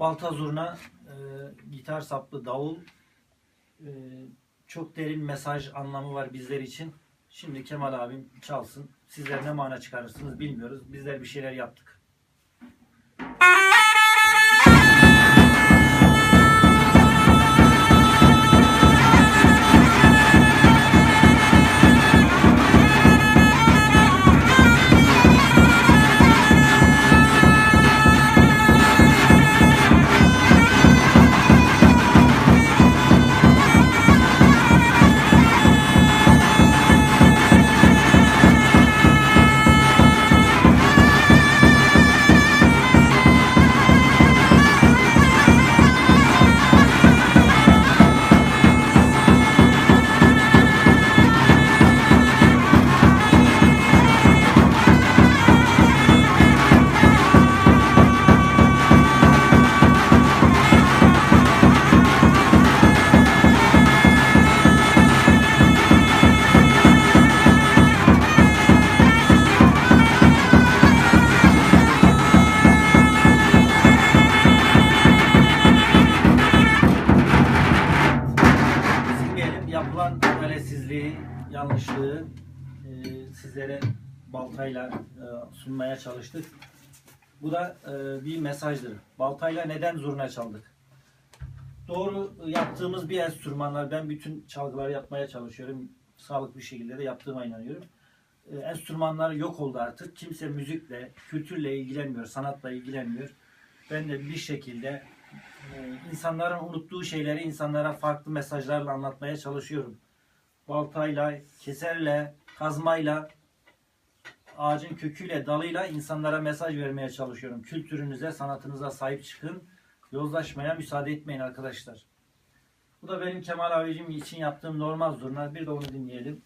balta zurna, e, gitar saplı davul, e, çok derin mesaj anlamı var bizler için. Şimdi Kemal abim çalsın. Sizler ne mana çıkarırsınız bilmiyoruz. Bizler bir şeyler yaptık. Adaletsizliği, yanlışlığı e, sizlere baltayla e, sunmaya çalıştık. Bu da e, bir mesajdır. Baltayla neden zurna çaldık? Doğru yaptığımız bir enstrümanlar, ben bütün çalgıları yapmaya çalışıyorum. Sağlıklı bir şekilde de yaptığıma inanıyorum. E, enstrümanlar yok oldu artık. Kimse müzikle, kültürle ilgilenmiyor, sanatla ilgilenmiyor. Ben de bir şekilde e, insanların unuttuğu şeyleri insanlara farklı mesajlarla anlatmaya çalışıyorum. Baltayla, keserle, kazmayla, ağacın köküyle, dalıyla insanlara mesaj vermeye çalışıyorum. Kültürünüze, sanatınıza sahip çıkın. Yozlaşmaya müsaade etmeyin arkadaşlar. Bu da benim Kemal abicim için yaptığım normal zurna. Bir de onu dinleyelim.